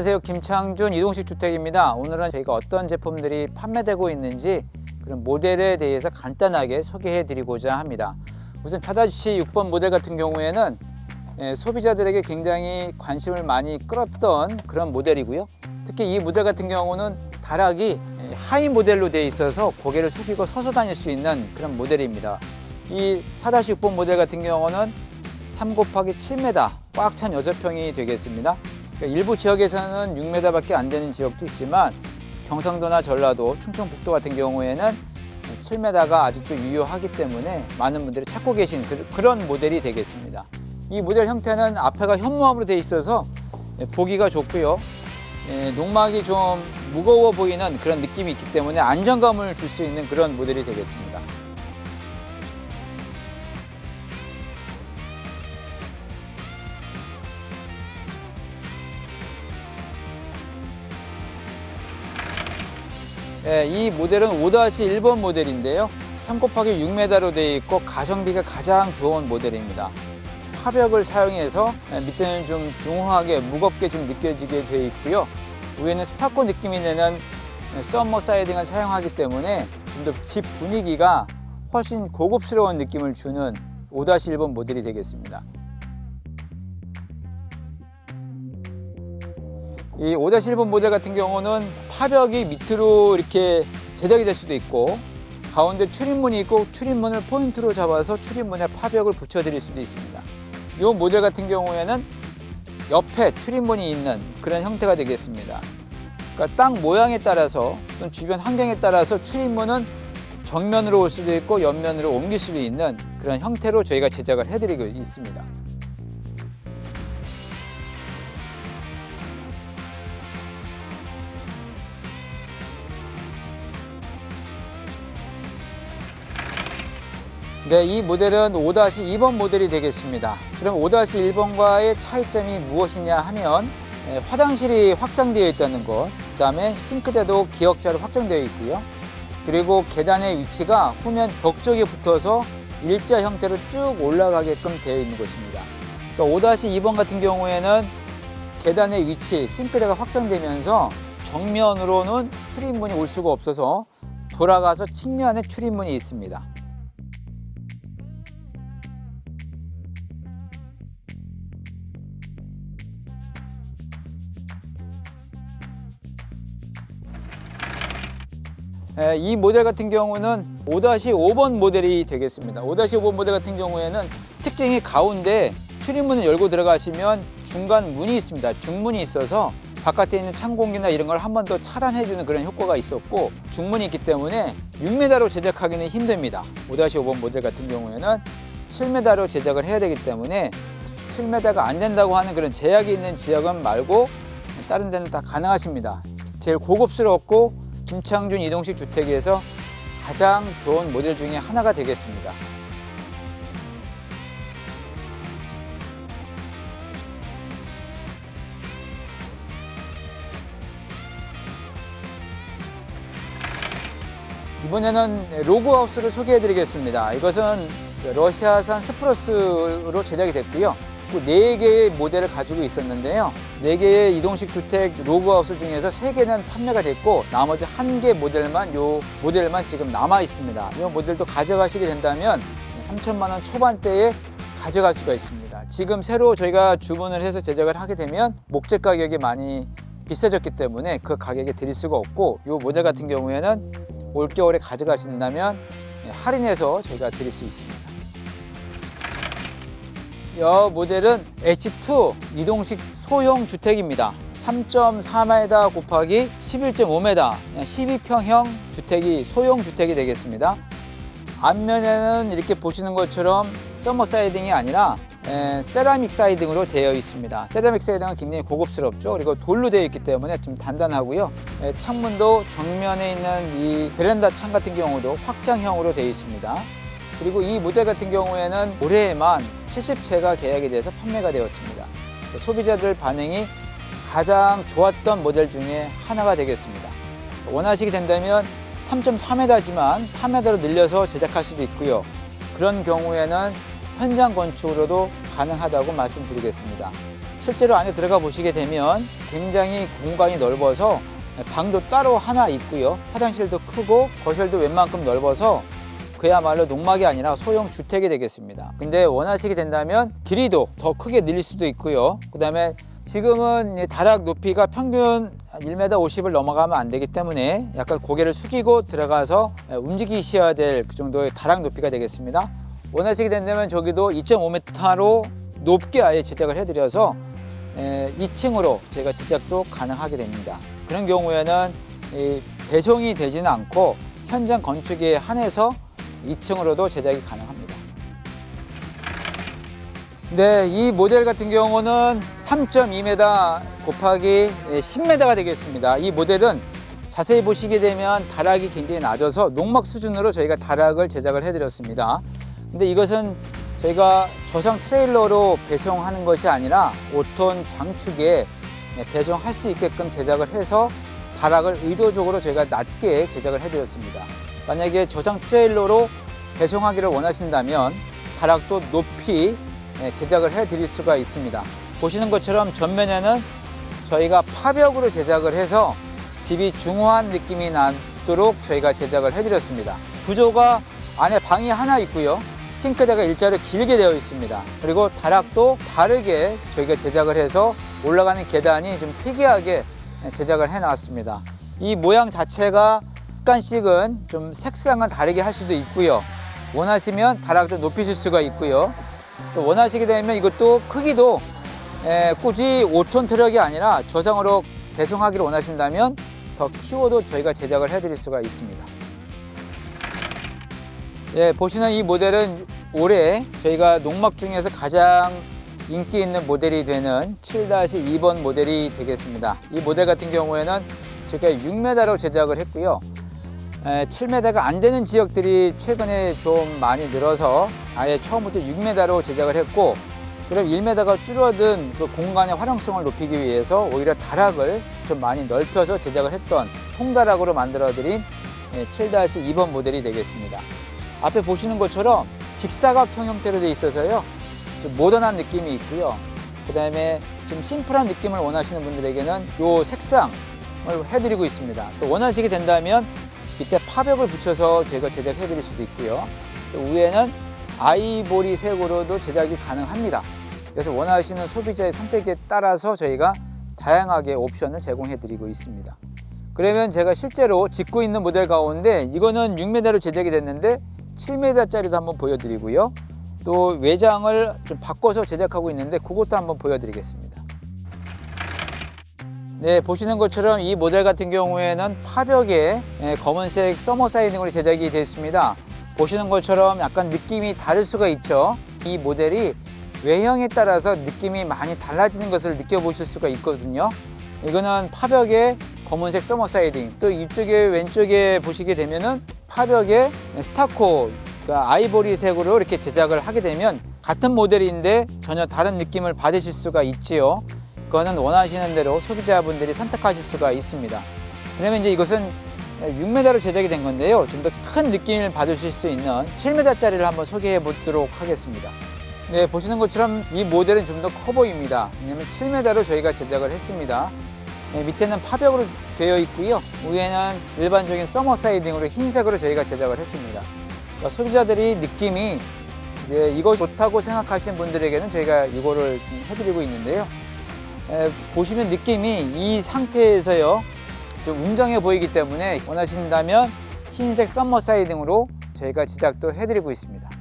안녕하세요. 김창준 이동식 주택입니다. 오늘은 저희가 어떤 제품들이 판매되고 있는지 그런 모델에 대해서 간단하게 소개해 드리고자 합니다. 우선 차다시 6번 모델 같은 경우에는 예, 소비자들에게 굉장히 관심을 많이 끌었던 그런 모델이고요. 특히 이 모델 같은 경우는 다락이 예, 하이 모델로 되어 있어서 고개를 숙이고 서서 다닐 수 있는 그런 모델입니다. 이 4-6번 모델 같은 경우는 3 곱하기 7m 꽉찬 6평이 되겠습니다. 그러니까 일부 지역에서는 6m밖에 안 되는 지역도 있지만 경상도나 전라도, 충청북도 같은 경우에는 7m가 아직도 유효하기 때문에 많은 분들이 찾고 계신 그- 그런 모델이 되겠습니다. 이 모델 형태는 앞에가 현무암으로 되어 있어서 보기가 좋고요. 예, 농막이 좀 무거워 보이는 그런 느낌이 있기 때문에 안정감을 줄 수 있는 그런 모델이 되겠습니다. 예, 이 모델은 5-1번 모델인데요. 3 곱하기 6m로 되어 있고 가성비가 가장 좋은 모델입니다. 화벽을 사용해서 예, 밑에는 좀 중후하게 무겁게 좀 느껴지게 되어 있고요. 위에는 스타코 느낌이 내는 썸머 사이딩을 사용하기 때문에 좀 더 집 분위기가 훨씬 고급스러운 느낌을 주는 5-1번 모델이 되겠습니다. 이 5-1번 모델 같은 경우는 파벽이 밑으로 이렇게 제작이 될 수도 있고 가운데 출입문이 있고 출입문을 포인트로 잡아서 출입문에 파벽을 붙여 드릴 수도 있습니다. 이 모델 같은 경우에는 옆에 출입문이 있는 그런 형태가 되겠습니다. 그러니까 땅 모양에 따라서 또는 주변 환경에 따라서 출입문은 정면으로 올 수도 있고 옆면으로 옮길 수도 있는 그런 형태로 저희가 제작을 해드리고 있습니다. 네, 이 모델은 5-2번 모델이 되겠습니다. 그럼 5-1번과의 차이점이 무엇이냐 하면 예, 화장실이 확장되어 있다는 것, 그 다음에 싱크대도 기역자로 확장되어 있고요. 그리고 계단의 위치가 후면 벽 쪽에 붙어서 일자 형태로 쭉 올라가게끔 되어 있는 것입니다. 그러니까 5-2번 같은 경우에는 계단의 위치, 싱크대가 확장되면서 정면으로는 출입문이 올 수가 없어서 돌아가서 측면에 출입문이 있습니다. 이 모델 같은 경우는 5-5번 모델이 되겠습니다. 5-5번 모델 같은 경우에는 특징이 가운데 출입문을 열고 들어가시면 중간 문이 있습니다. 중문이 있어서 바깥에 있는 찬 공기나 이런 걸 한 번 더 차단해주는 그런 효과가 있었고 중문이 있기 때문에 6m로 제작하기는 힘듭니다. 5-5번 모델 같은 경우에는 7m로 제작을 해야 되기 때문에 7m가 안 된다고 하는 그런 제약이 있는 지역은 말고 다른 데는 다 가능하십니다. 제일 고급스럽고 김창준 이동식 주택에서 가장 좋은 모델 중에 하나가 되겠습니다. 이번에는 로그하우스를 소개해 드리겠습니다. 이것은 러시아산 스프러스로 제작이 됐고요. 그 4개의 모델을 가지고 있었는데요. 4개의 이동식 주택 로그하우스 중에서 3개는 판매가 됐고 나머지 1개 모델만 요 모델만 지금 남아 있습니다. 이 모델도 가져가시게 된다면 3천만 원 초반대에 가져갈 수가 있습니다. 지금 새로 저희가 주문을 해서 제작을 하게 되면 목재 가격이 많이 비싸졌기 때문에 그 가격에 드릴 수가 없고 이 모델 같은 경우에는 올겨울에 가져가신다면 할인해서 저희가 드릴 수 있습니다. 이 모델은 H2 이동식 소형 주택입니다. 3.4m 곱하기 11.5m 12평형 주택이 소형 주택이 되겠습니다. 앞면에는 이렇게 보시는 것처럼 서머 사이딩이 아니라 에, 세라믹 사이딩으로 되어 있습니다. 세라믹 사이딩은 굉장히 고급스럽죠. 그리고 돌로 되어 있기 때문에 좀 단단하고요. 에, 창문도 정면에 있는 이 베란다 창 같은 경우도 확장형으로 되어 있습니다. 그리고 이 모델 같은 경우에는 올해에만 70채가 계약이 돼서 판매가 되었습니다. 소비자들 반응이 가장 좋았던 모델 중에 하나가 되겠습니다. 원하시게 된다면 3.3m지만 4m로 늘려서 제작할 수도 있고요. 그런 경우에는 현장 건축으로도 가능하다고 말씀드리겠습니다. 실제로 안에 들어가 보시게 되면 굉장히 공간이 넓어서 방도 따로 하나 있고요. 화장실도 크고 거실도 웬만큼 넓어서 그야말로 농막이 아니라 소형 주택이 되겠습니다. 근데 원하시게 된다면 길이도 더 크게 늘릴 수도 있고요. 그 다음에 지금은 이 다락 높이가 평균 1m 50을 넘어가면 안 되기 때문에 약간 고개를 숙이고 들어가서 움직이셔야 될 그 정도의 다락 높이가 되겠습니다. 원하시게 된다면 저기도 2.5m로 높게 아예 제작을 해드려서 2층으로 저희가 제작도 가능하게 됩니다. 그런 경우에는 이 배송이 되지는 않고 현장 건축에 한해서 2층으로도 제작이 가능합니다. 네, 이 모델 같은 경우는 3.2m 곱하기 10m가 되겠습니다. 이 모델은 자세히 보시게 되면 다락이 굉장히 낮아서 농막 수준으로 저희가 다락을 제작을 해드렸습니다. 근데 이것은 저희가 저장 트레일러로 배송하는 것이 아니라 5톤 장축에 배송할 수 있게끔 제작을 해서 다락을 의도적으로 저희가 낮게 제작을 해드렸습니다. 만약에 저장 트레일러로 배송하기를 원하신다면 다락도 높이 예, 제작을 해 드릴 수가 있습니다. 보시는 것처럼 전면에는 저희가 파벽으로 제작을 해서 집이 중후한 느낌이 나도록 저희가 제작을 해 드렸습니다. 구조가 안에 방이 하나 있고요. 싱크대가 일자로 길게 되어 있습니다. 그리고 다락도 다르게 저희가 제작을 해서 올라가는 계단이 좀 특이하게 제작을 해 놨습니다. 이 모양 자체가 약간씩은 좀 색상은 다르게 할 수도 있고요. 원하시면 다락도 높이실 수가 있고요. 또 원하시게 되면 이것도 크기도 에, 굳이 5톤 트럭이 아니라 저상으로 배송하기를 원하신다면 더 키워도 저희가 제작을 해드릴 수가 있습니다. 예, 보시는 이 모델은 올해 저희가 농막 중에서 가장 인기 있는 모델이 되는 7-2번 모델이 되겠습니다. 이 모델 같은 경우에는 저희가 6m로 제작을 했고요. 7m가 안 되는 지역들이 최근에 좀 많이 늘어서 아예 처음부터 6m로 제작을 했고 그럼 1m가 줄어든 그 공간의 활용성을 높이기 위해서 오히려 다락을 좀 많이 넓혀서 제작을 했던 통다락으로 만들어드린 7-2번 모델이 되겠습니다. 앞에 보시는 것처럼 직사각형 형태로 되어 있어서요. 좀 모던한 느낌이 있고요. 그 다음에 좀 심플한 느낌을 원하시는 분들에게는 이 색상을 해드리고 있습니다. 또 원하시게 된다면 이때 파벽을 붙여서 제가 제작해 드릴 수도 있고요. 또 위에는 아이보리 색으로도 제작이 가능합니다. 그래서 원하시는 소비자의 선택에 따라서 저희가 다양하게 옵션을 제공해 드리고 있습니다. 그러면 제가 실제로 짓고 있는 모델 가운데 이거는 6m로 제작이 됐는데 7m짜리도 한번 보여드리고요. 또 외장을 좀 바꿔서 제작하고 있는데 그것도 한번 보여드리겠습니다. 네, 보시는 것처럼 이 모델 같은 경우에는 파벽에 예, 검은색 서머 사이딩으로 제작이 되어 있습니다. 보시는 것처럼 약간 느낌이 다를 수가 있죠. 이 모델이 외형에 따라서 느낌이 많이 달라지는 것을 느껴보실 수가 있거든요. 이거는 파벽에 검은색 서머 사이딩, 또 이쪽에 왼쪽에 보시게 되면은 파벽에 스타코, 그러니까 아이보리색으로 이렇게 제작을 하게 되면 같은 모델인데 전혀 다른 느낌을 받으실 수가 있지요. 그거는 원하시는 대로 소비자분들이 선택하실 수가 있습니다. 그러면 이제 이것은 6m로 제작이 된 건데요. 좀 더 큰 느낌을 받으실 수 있는 7m짜리를 한번 소개해 보도록 하겠습니다. 네, 보시는 것처럼 이 모델은 좀 더 커 보입니다. 왜냐면 7m로 저희가 제작을 했습니다. 네, 밑에는 파벽으로 되어 있고요. 위에는 일반적인 서머 사이딩으로 흰색으로 저희가 제작을 했습니다. 그러니까 소비자들이 느낌이 이제 이거 좋다고 생각하시는 분들에게는 저희가 이거를 좀 해드리고 있는데요. 에, 보시면 느낌이 이 상태에서요 좀 웅장해 보이기 때문에 원하신다면 흰색 썸머 사이딩으로 저희가 제작도 해드리고 있습니다.